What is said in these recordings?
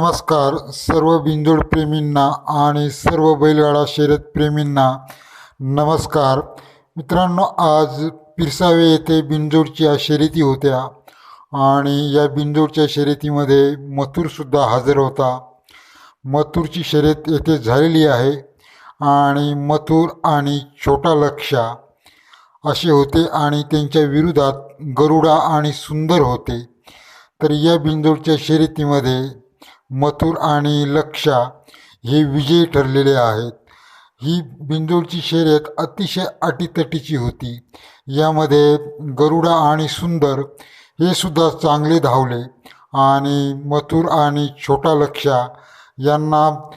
नमस्कार. सर्व बिंदोड प्रेमींना आणि सर्व बैलगाडा शर्यत प्रेमींना नमस्कार. मित्रांनो आज पिरसावे येथे बिंजोडच्या शर्यती होत्या आणि या बिंजोडच्या शर्यतीमध्ये मथुरसुद्धा हजर होता. मथुरची शर्यत येथे झालेली आहे आणि मथुर आणि छोटा लक्षा असे होते आणि त्यांच्या विरोधात गरुडा आणि सुंदर होते. तर या बिंजोडच्या शर्यतीमध्ये मथुर आणि लक्षा हे विजयी ठरलेले आहेत. ही बिंदोडची शर्यत अतिशय अटीतटीची होती. यामध्ये गरुडा आणि सुंदर हे सुद्धा चांगले धावले आणि मथुर आणि छोटा लक्षा यांना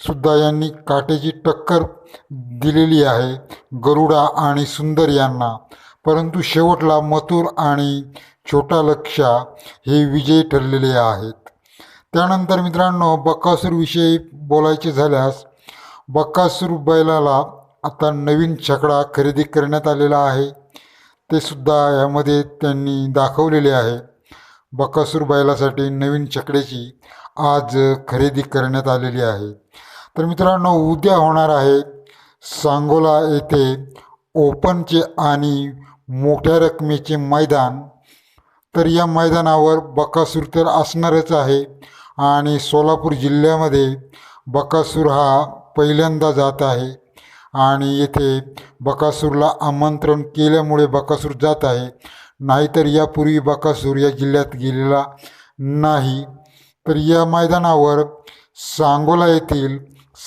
सुद्धा यांनी काटेची टक्कर दिलेली आहे गरुडा आणि सुंदर यांना. परंतु शेवटला मथुर आणि छोटा लक्षा हे विजयी ठरलेले आहेत. त्यानंतर मित्रांनो बक्कासूरविषयी बोलायचे झाल्यास बक्कासूर बैलाला आता नवीन छकडा खरेदी करण्यात आलेला आहे. ते सुद्धा यामध्ये त्यांनी दाखवलेले आहे. बक्कासूर बैलासाठी नवीन छकड्याची आज खरेदी करण्यात आलेली आहे. तर मित्रांनो उद्या होणार आहे सांगोला येथे ओपनचे आणि मोठ्या रकमेचे मैदान. तर या मैदानावर बकासूर तर असणारच आहे. आणि सोलापूर जिल्ह्यामध्ये बकासूर हा पहिल्यांदा जात आहे. आणि येथे बकासूरला आमंत्रण केल्यामुळे बकासूर जात आहे. नाहीतर यापूर्वी बकासूर या जिल्ह्यात गेलेला नाही. तर या मैदानावर सांगोला येथील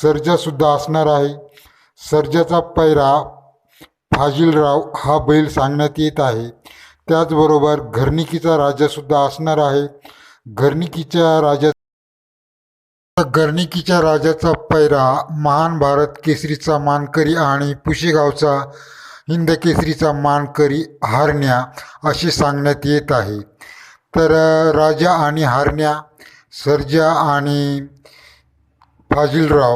सर्जासुद्धा असणार आहे. सर्जाचा पैरा फाजिलराव हा बैल सांगण्यात येत आहे. त्याचबरोबर घरणिकीचा राजासुद्धा असणार आहे. घरनिकीच्या राजा घरनिकीच्या राजाचा पैरा महान भारत केसरीचा मानकरी आणि पुशेगावचा हिंद केसरीचा मानकरी हारण्या असे सांगण्यात येत आहे. तर राजा आणि हारण्या सर्जा आणि फाजिलराव